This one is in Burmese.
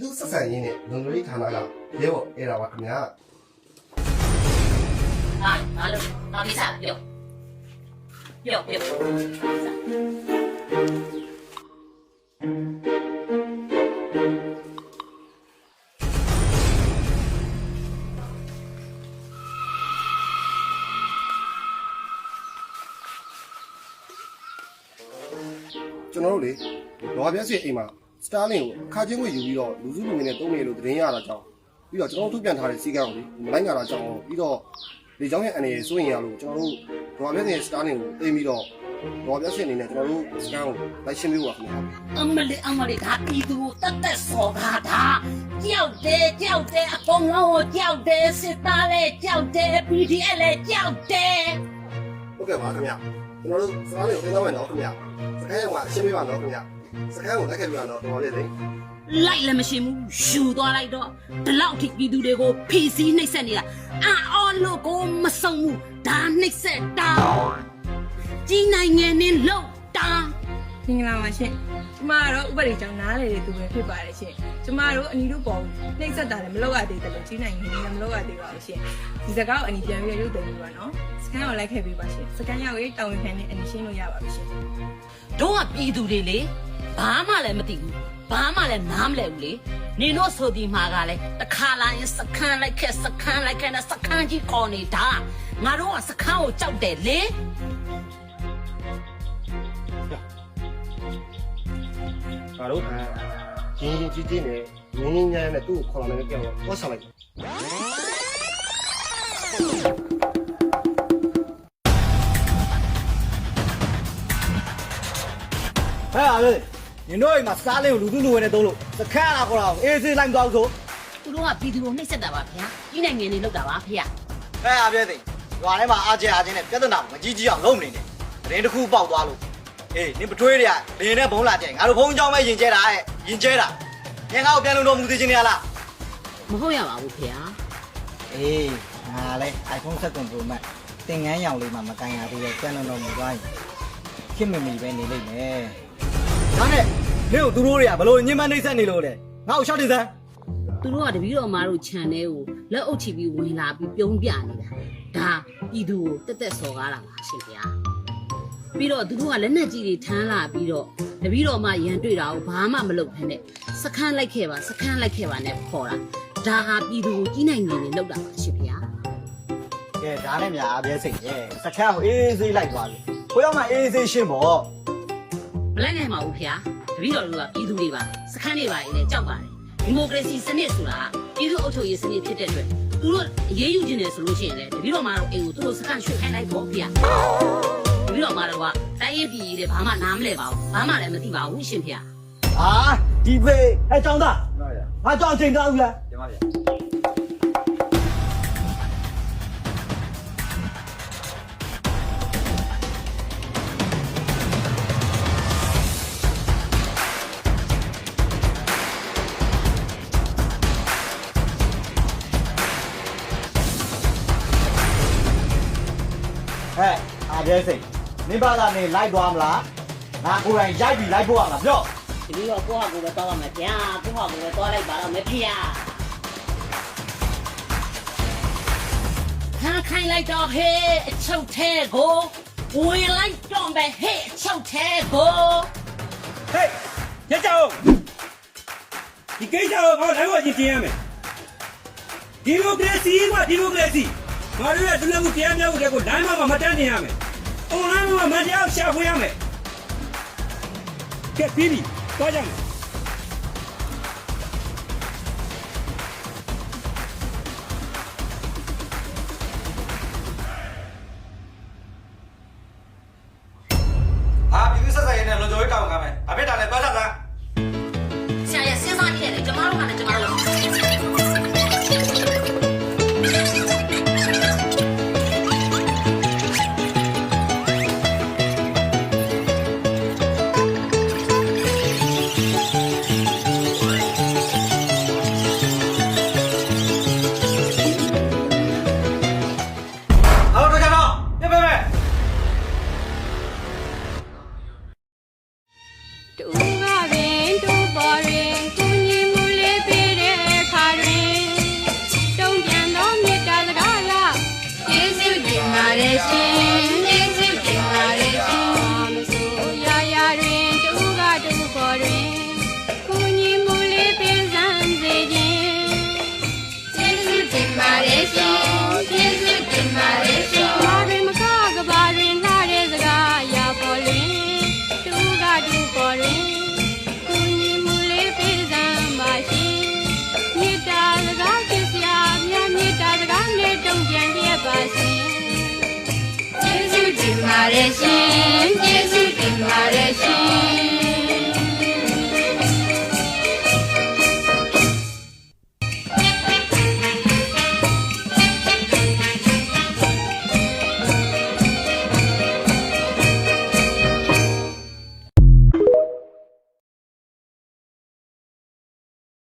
ပြည်သူ့ဆက်ဆံရေးနဲ့လုံခြုံရေးဌာနကရဲဘော်အဲ့ဒါပါခင်ဗျာဟာဘာလို့နောက်ဒီစားပြောပြောပြောကျွန်တော်တို့လေလောပြည့်စီအိမ်မှာ စတာလင်ကိုအခါချင်းကိုယူပြီးတော့လူစုလူငယ်နဲ့တုံးနေလို့သတင်းရတာကြောင့်ပြီးတော့ကျွန်တော်တို့ထုတ်ပြန်ထားတဲ့စီကံကိုလေမလိုက်ကြတာကြောင့်ပြီးတော့လေချောင်းရဲ့အနေနဲ့စိုးရင်ရလို့ကျွန်တော်တို့လောပြည့်စီစတာလင်ကိုတင်ပြီးတော့လောပြည့်စီအနေနဲ့ကျွန်တော်တို့စကန်ကိုလိုက်ရှင်းပေးပါခင်ဗျာအမလေးအမလေးဒါပြည်သူကိုတက်တက်စော်ကားတာကြောက်တယ်ကြောက်တယ်အကုန်လုံးကိုကြောက်တယ်စစ်သားလည်းကြောက်တယ် PDF လည်းကြောက်တယ်ဟုတ်ကဲ့ပါခင်ဗျာကျွန်တော်တို့စတာလင်ကိုတင်တော့မယ်နော်ခင်ဗျာစကန်ရောအရှင်းပေးပါနော်ခင်ဗျာ စကန်ကိုလိုက်ခဲ့ပြီးတော့တော့တော်ပါလေလေလိုက်လည်းမရှိဘူးယူသွားလိုက်တော့ဒီလောက်ထိပြည်သူတွေကိုဖီစီးနှိပ်စက်နေတာအာအော်လို့ကိုမစုံဘူးဒါနှိပ်စက်တာကြီးနိုင်ငံနဲ့လောက်တာ မင်္ဂလာပါရှင်ကျမကတော့ဥပဒေကြောင့်နားလေတဲ့သူပဲဖြစ်ပါတယ်ရှင်ကျမတို့အနီတို့ပေါ်နှိမ့်ဆက်တာလည်းမလုပ်ရသေးတယ်လို့ကြီးနိုင်နေလည်းမလုပ်ရသေးပါဘူးရှင်ဒီစကားကိုအနီပြန်ပြီးရုပ်တယ်ပြီးပါနော်စကန်ကိုလိုက်ခဲ့ပေးပါရှင်စကန်ရောက်ရေးတောင်းဝင်ခံနဲ့အနီရှင်းလို့ရပါပြီရှင်တို့ကပြည်သူတွေလေဘာမှလည်းမသိဘူးဘာမှလည်းနားမလဲဘူးလေနင်တို့ဆိုဒီမှာကလည်းတစ်ခါလာရင်စခန်းလိုက်ခဲ့စခန်းလိုက်ခဲ့နဲ့စခန်းကြီးခေါ်နေတာငါတို့ကစခန်းကိုကြောက်တယ်လေ ငါတို့ရင်းရင်းကြီးကြီးနဲ့ငင်းငင်းညမ်းနဲ့သူ့ကိုခေါ်လာမယ်ပြောတော့သွားဆောင်လိုက်ဟဲ့အားလေညီတို့အိမ်မှာစားလေးကိုလူသူလူဝဲနဲ့သုံးလို့စခန်းလာခေါ်တာကိုအေးစေးလိုက်သွားဆိုသူတို့ကပြည်သူကိုနှိပ်စက်တာပါဗျာကြီးနိုင်ငံတွေလောက်တာပါဖေဟဲ့အားပြည့်သိရွာထဲမှာအားကျအားချင်းနဲ့ပြဿနာမကြီးကြီးအောင်လုံးမနေနဲ့တရင်တစ်ခုပေါက်သွားလို့ အေးနင်ပထွေးတွေကလင်းနဲ့ဘုံလာကြတယ်ငါတို့ဘုံကြောင်းပဲယင်ကျဲတာဟဲ့ယင်ကျဲတာငါငါ့ကိုပြန်လုံတော်မူသေးခြင်းနေရလားမဟုတ်ရပါဘူးခင်ဗျာအေးငါလဲ iPhone 7 Pro Max သင်ငန်းရောင်လေးမှမကင်ရသေးရဲ့ပြန်လုံတော်မူသွားရင်ခင်မမီပဲနေလိမ့်မယ်ဒါနဲ့နင်တို့သူတို့တွေကဘလို့ညှဉ်းပန်းနှိပ်စက်နေလို့လဲငါ့ကိုရှောက်တင်စမ်းသူတို့ကတပီတော်မာတို့ channel ကိုလက်အုပ်ချပြီးဝင်လာပြီးပြုံးပြနေတာဒါပြည်သူကိုတက်တက်စော်ကားတာပါရှင်ခင်ဗျာ ပြီးတော့သူတို့ကလက်နက်ကြီးတွေထမ်းလာပြီးတော့တပည့်တော်မှရန်တွေ့တာကိုဘာမှမလုပ်ဖ ೇನೆ စခန်းလိုက်ခဲ့ပါစခန်းလိုက်ခဲ့ပါနဲ့ခေါ်တာဒါဟာပြည်သူကိုကြီးနိုင်ငံတွေလောက်တာပါရှင်ဗျာကဲဒါနဲ့များအားပြည့်စိတ်ရဲ့စခန်းကိုအေးစေးလိုက်သွားပြီကိုရောက်မှအေးစေးရှင်းပေါ့မလိုက်နိုင်ပါဘူးဗျာတပည့်တော်တို့ကပြည်သူတွေပါစခန်းတွေပါရင်လည်းကြောက်ပါတယ်ဒီမိုကရေစီစနစ်ဆိုတာပြည်သူအုပ်ချုပ်ရေးစနစ်ဖြစ်တဲ့အတွက်သူတို့အရေးယူခြင်းတယ်ဆိုလို့ရှိရင်လည်းတပည့်တော်မှတော့အိမ်ကိုသူတို့စခန်းရွှေ့ခိုင်းလိုက်ပေါ့ဗျာ ပြီးတော့မှတော့ကတိုင်းရပြည်တွေဘာမှနားမလဲပါဘူးဘာမှလည်းမသိပါဘူးရှင်ဖေဟာဒီဖေးအဲចောင်းသားငါကြောင်ချိန်သားဦးလားဟဲ့အားပြဲစိတ် နေပါကနေလိုက်သွားမလားငါကိုယ်တိုင်ရိုက်ပြီးလိုက်ဖို့ရမှာပြော့ဒီပြီးတော့ကိုယ့်ဟာကိုယ်ပဲတောင်းရမယ်ဗျာကိုယ့်ဟာကိုယ်ပဲတောင်းလိုက်ပါတော့မဖေဟာခိုင်းလိုက်တော့ဟေးအချုပ်သေးကိုဝင်လိုက်တော့ပဲဟေးအချုပ်သေးကိုဟေးညကြောင်ဒီကိစ္စကိုငါတို့လိုက်ဝချင်းတင်ရမယ်ဒီမိုကရေစီကဒီမိုကရေစီငါတို့ရဲ့ဒုလမှုတရားများကိုလည်းကိုလမ်းမမှာမတန်းနေရမယ် အွန်လိုင်းမှာမတရားရှာဖွေရမယ်ကဲပြီးပြီသွားကြမယ်